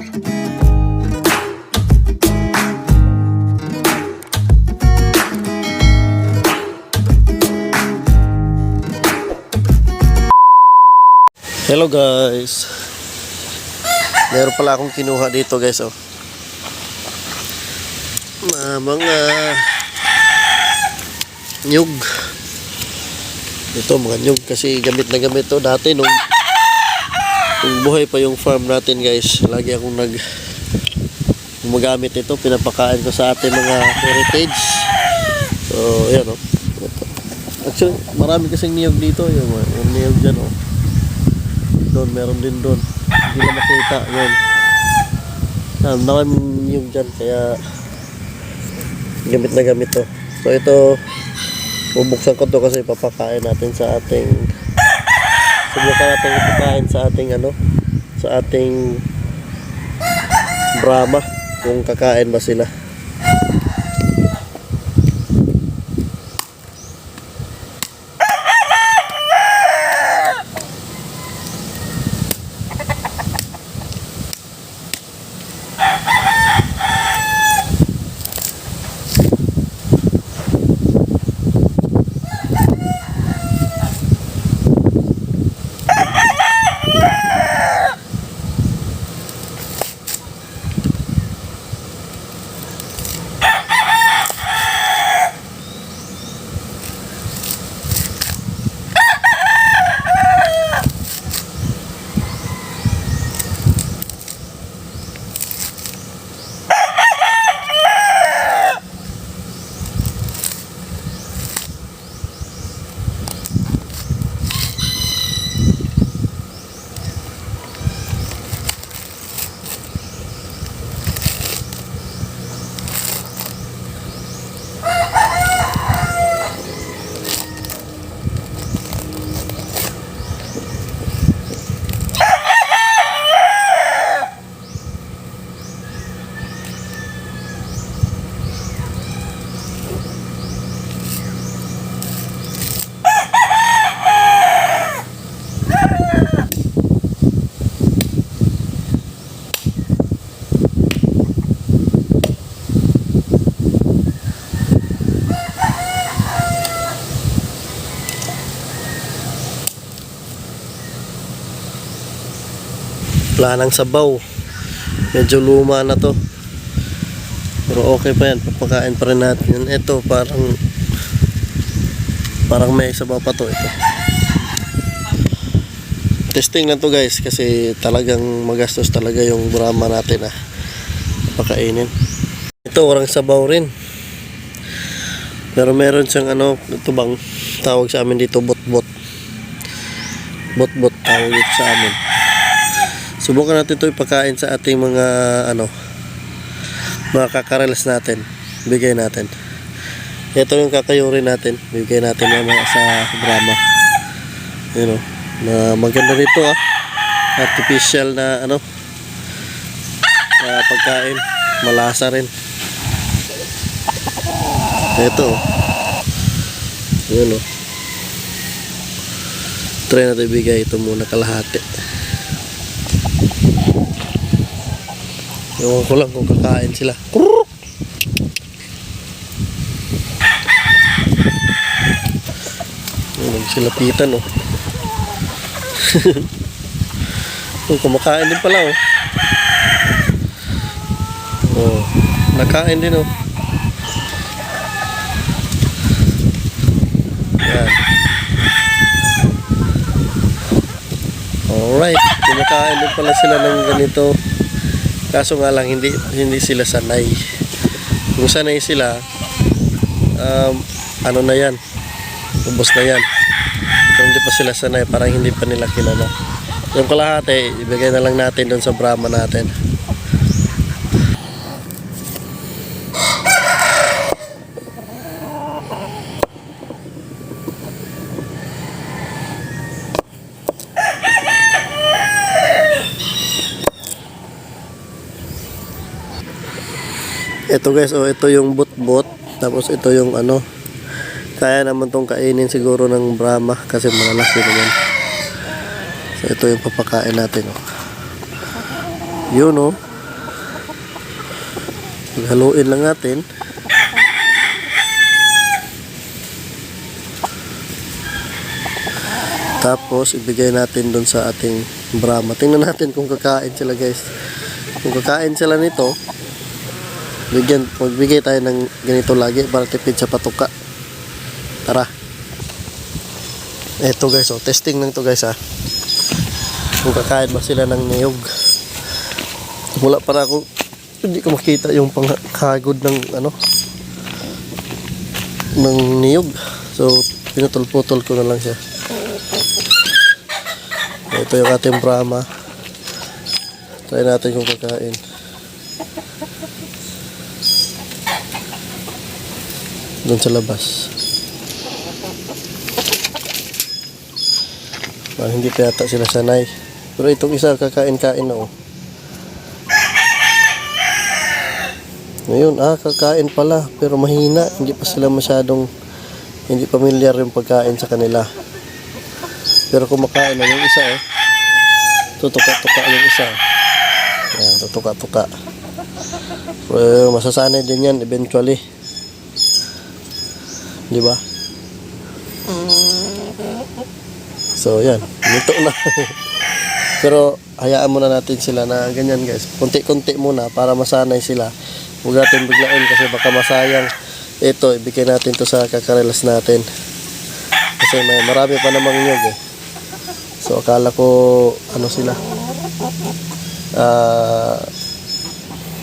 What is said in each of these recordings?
Hello guys. Meron pala akong kinuha dito guys oh. Ah, mga nyug. Ito mga nyug kasi gamit na gamit to dati nung nung buhay pa yung farm natin guys. Lagi akong nag gumagamit ito, pinapakain ko sa ating mga heritage. So, ayan oh. Ito. Actually, marami kasing niyog dito, yung, yung niyog dyan oh doon meron din doon hindi na makita yun ah, maraming yung dyan kaya gamit na gamit to so ito bubuksan ko to kasi papakain natin sa ating subukan natin ipakain sa ating ano sa ating Brahma kung kakain ba sila wala sabaw. Medyo luma na to. Pero okay pa yan. Papakain pa rin natin yan ito parang parang may sabaw pa to. Ito. Testing lang to guys kasi talagang magastos talaga yung drama natin ah. Pakainin ito orang sabaw rin. Pero meron siyang ano ito bang tawag sa amin dito? Bot bot bot bot tawag dito sa amin Subukan natin ito ipakain sa ating mga ano mga kakarelas natin. Bigay natin. Ito yung kakayuri natin. Bigay natin mamaya sa drama. You know, na maganda rito ah. Artificial na ano na pagkain. Malasa rin. Ito. Yun oh. Try natin ibigay ito muna kalahati. Ewan ko lang kung kakain sila. Kuruk! Nagsilapitan oh. oh. Kumakain din pala oh. Oh, nakain din oh. Yan. Alright, kumakain din pala sila ng ganito. Kaso nga lang hindi hindi sila sanay. Kung sanay sila, um, ano na yan, ubos na yan. Kung hindi pa sila sanay, parang hindi pa nila kilala. Yung kalahati, ibigay na lang natin doon sa Brahma natin. Ito guys, oh, ito yung bot-bot. Tapos ito yung ano. Kaya naman tong kainin siguro ng Brahma kasi malalaki naman. So ito yung papakain natin. Oh. Yun oh. Haluin lang natin. Tapos, ibigay natin doon sa ating Brahma. Tingnan natin kung kakain sila guys. Kung kakain sila nito, bigyan, magbigay tayo ng ganito lagi para tipid sa patuka. Tara. Eto guys, oh, testing lang to guys ah. Kung kakain ba sila ng niyog. Wala para ako, hindi ko makita yung panghagod ng ano, ng niyog. So, pinutol-putol ko na lang siya. Ito yung ating Brahma. Try natin kung kakain. Doon sa labas. Parang hindi pa yata sila sanay. Pero itong isa kakain-kain na oh. Ngayon, ah, kakain pala. Pero mahina. Hindi pa sila masyadong, hindi familiar yung pagkain sa kanila. Pero kumakain na yung isa eh. Tutuka-tuka yung isa. Yan, tutuka-tuka. Pero masasanay din yan eventually. Di ba? So, yan. Nito na. Pero, hayaan muna natin sila na ganyan guys. Kunti-kunti muna para masanay sila. Huwag natin biglain kasi baka masayang. Ito, ibigay natin to sa kakarelas natin. Kasi may marami pa namang nyog eh. So, akala ko, ano sila. Ah,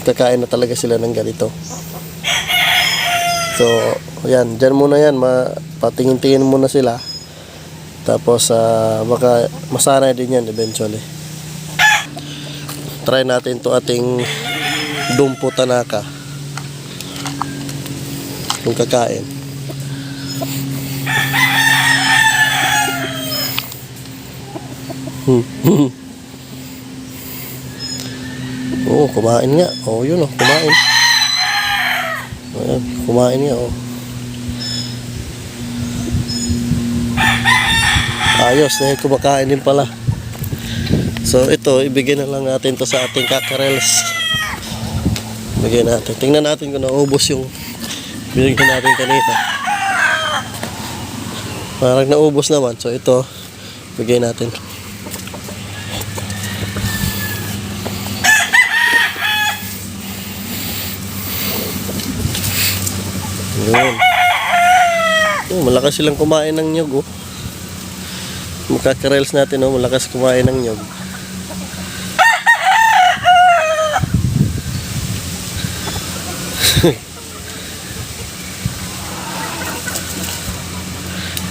kakain na talaga sila ng ganito. So, yan. Diyan muna yan. Patingin-tingin muna sila. Tapos, ah, baka masanay din yan eventually. Try natin to ating Dumpo Tanaka. Kung kakain. Oh, kumain nga. Oo, oh, yun oh, kumain. Ayan, kumain nga oh. Ayos, dahil kumakain din pala. So ito, ibigay na lang natin to sa ating kakarels. Ibigay natin. Tingnan natin kung naubos yung binigyan natin kanina. Parang naubos naman. So ito, bigay natin. Yun. Oh, malakas silang kumain ng nyog, oh. Makakarels natin, oh. Malakas kumain ng nyog.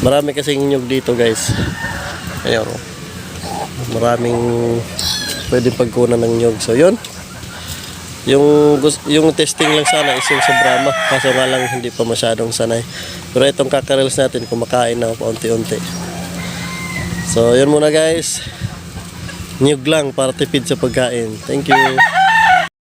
Marami kasing nyog dito, guys. Ayun, oh. Maraming pwedeng pagkunan ng nyog. So, yun. Yung yung testing lang sana is yung sa Brahma kaso nga lang hindi pa masyadong sanay. Pero itong kakarels natin kumakain na paunti-unti. So yun muna guys. Niyog lang para tipid sa pagkain. Thank you.